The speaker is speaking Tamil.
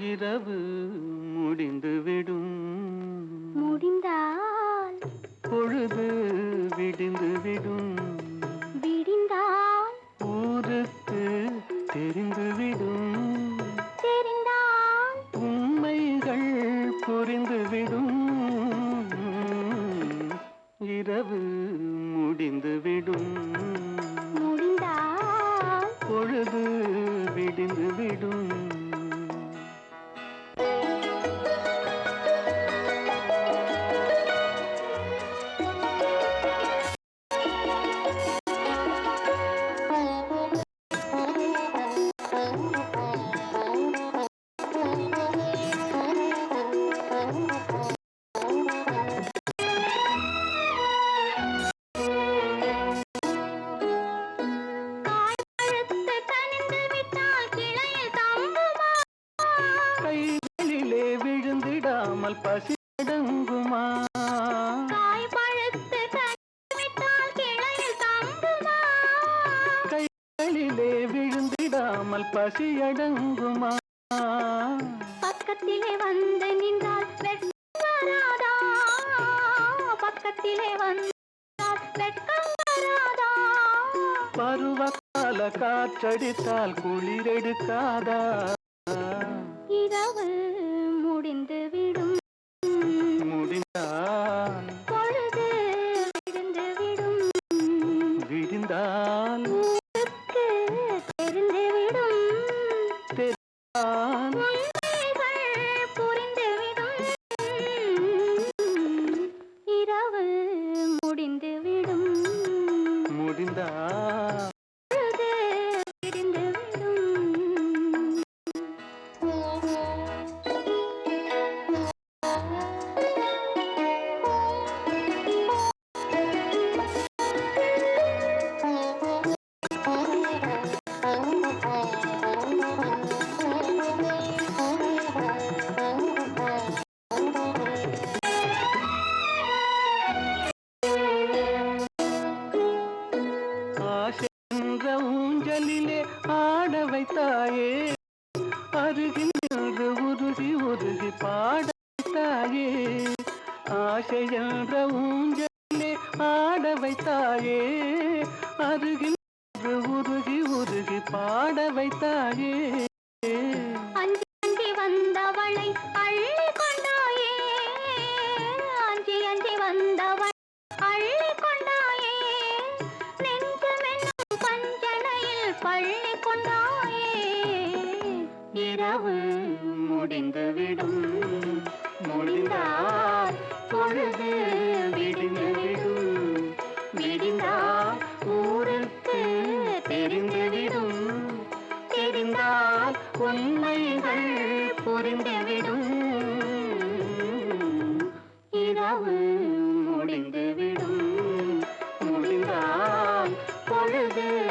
இரவு முடிந்துவிடும். முடிந்தால்? பொழுது விடிந்துவிடும். விடிந்தால்? ஊருக்கு தெரிந்துவிடும். தெரிந்தால்? உண்மைகள் புரிந்துவிடும். இரவு முடிந்துவிடும். முடிந்தால்? பொழுது விடிந்துவிடும். விழுந்திடாமல் பசி அடங்குமா காய்பழுத்து கனிந்து விட்டால் கிளையில் தங்குமா கைகளிலே விழுந்திடாமல் பசி அடங்குமா பக்கத்திலே வந்து நின்றால் வராதா? பக்கத்திலே வந்தால் வெட்கம் வராதா? காற்றடித்தால் குளிரெடுக்காதா? இரவு முடிந்து ஆசை என்ற ஊஞ்சலிலே ஆட வைத்தாயே. அருகில் உருகி உருகி பாட வைத்தாயே. ஆசை என்ற ஊஞ்சலிலே ஆட வைத்தாயே. அருகில் உருகி உருகி பாட வைத்தாயே. கொண்டாயே. இரவு முடிந்துவிடும். முடிந்தால் பொழுது விடுந்துவிடும். விடிந்தால் ஊருக்கு தெரிந்துவிடும். தெரிந்தால் உண்மைகள் புரிந்துவிடும். இரவு முடிந்துவிடும். முடிந்தால் பொழுது